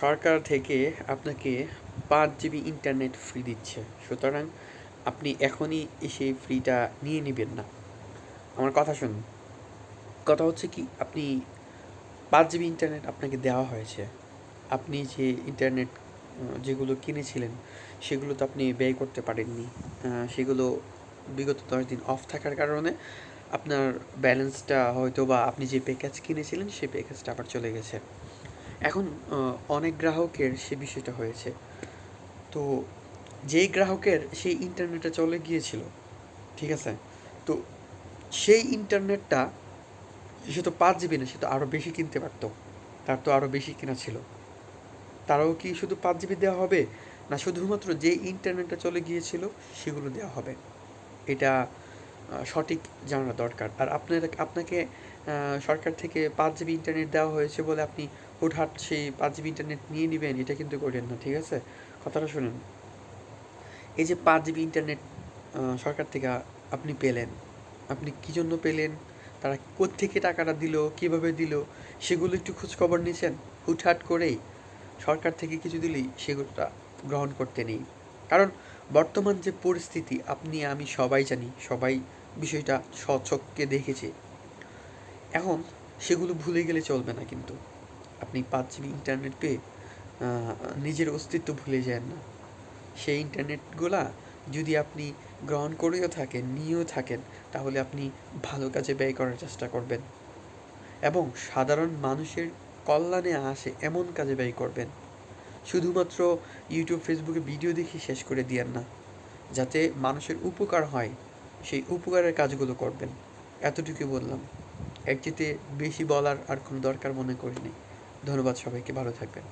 সরকার থেকে আপনাকে পাঁচ জিবি ইন্টারনেট ফ্রি দিচ্ছে। সুতরাং আপনি এখনই সেই ফ্রিটা নিয়ে নেবেন না। আমার কথা শুনুন। কথা হচ্ছে কি, আপনি পাঁচ জিবি ইন্টারনেট আপনাকে দেওয়া হয়েছে। আপনি যে ইন্টারনেট যেগুলো কিনেছিলেন, সেগুলো তো আপনি ব্যয় করতে পারেননি। সেগুলো বিগত দশ দিন অফ থাকার কারণে আপনার ব্যালেন্সটা হয়তো বা আপনি যে প্যাকেজ কিনেছিলেন, সেই প্যাকেজটা আবার চলে গেছে। এখন অনেক গ্রাহকের সে বিষয়টা হয়েছে। তো যেই গ্রাহকের সেই ইন্টারনেটটা চলে গিয়েছিল, ঠিক আছে? তো সেই ইন্টারনেটটা সে তো পাঁচ জিবি না, সে তো আরও বেশি কিনতে পারতো। তার তো আরও বেশি কেনা ছিল। তারাও কি শুধু পাঁচ জিবি দেওয়া হবে? না, শুধুমাত্র যে ইন্টারনেটটা চলে গিয়েছিল, সেগুলো দেওয়া হবে। এটা সঠিক জানা দরকার। আর আপনার, আপনাকে সরকার থেকে পাঁচ জিবি ইন্টারনেট দেওয়া হয়েছে বলে আপনি হুটহাট সেই পাঁচ জিবি ইন্টারনেট নিয়ে নেবেন, এটা কিন্তু করেন না, ঠিক আছে? কথাটা শুনুন। এই যে পাঁচ জিবি ইন্টারনেট সরকার থেকে আপনি পেলেন, আপনি কী জন্য পেলেন? তারা কোত্থেকে টাকাটা দিল, কীভাবে দিল? সেগুলো একটু খোঁজখবর নিয়েছেন হুটহাট করেই সরকার থেকে কিছু দিলেই সেগুলোটা গ্রহণ করতে নেই। কারণ বর্তমান যে পরিস্থিতি, আপনি, আমি সবাই জানি, সবাই বিষয়টা স্বচক্ষে দেখেছে। এখন সেগুলো ভুলে গেলে চলবে না কিন্তু। আপনি পাঁচ জিবি ইন্টারনেট পেয়ে নিজের অস্তিত্ব ভুলে যান না। সেই ইন্টারনেটগুলা যদি আপনি গ্রহণ করেও থাকেন, নিয়েও থাকেন, তাহলে আপনি ভালো কাজে ব্যয় করার চেষ্টা করবেন। এবং সাধারণ মানুষের কল্যাণে আসে এমন কাজে ব্যয় করবেন। শুধুমাত্র ইউটিউব ফেসবুকে ভিডিও দেখে শেষ করে দিয়েন না, যাতে মানুষের উপকার হয়, সেই উপকারের কাজগুলো করবেন। এতটুকু বললাম। চেয়ে বেশি বলার আর কোনো দরকার মনে করিনি। ধন্যবাদ সবাইকে ভালো থাকবেন।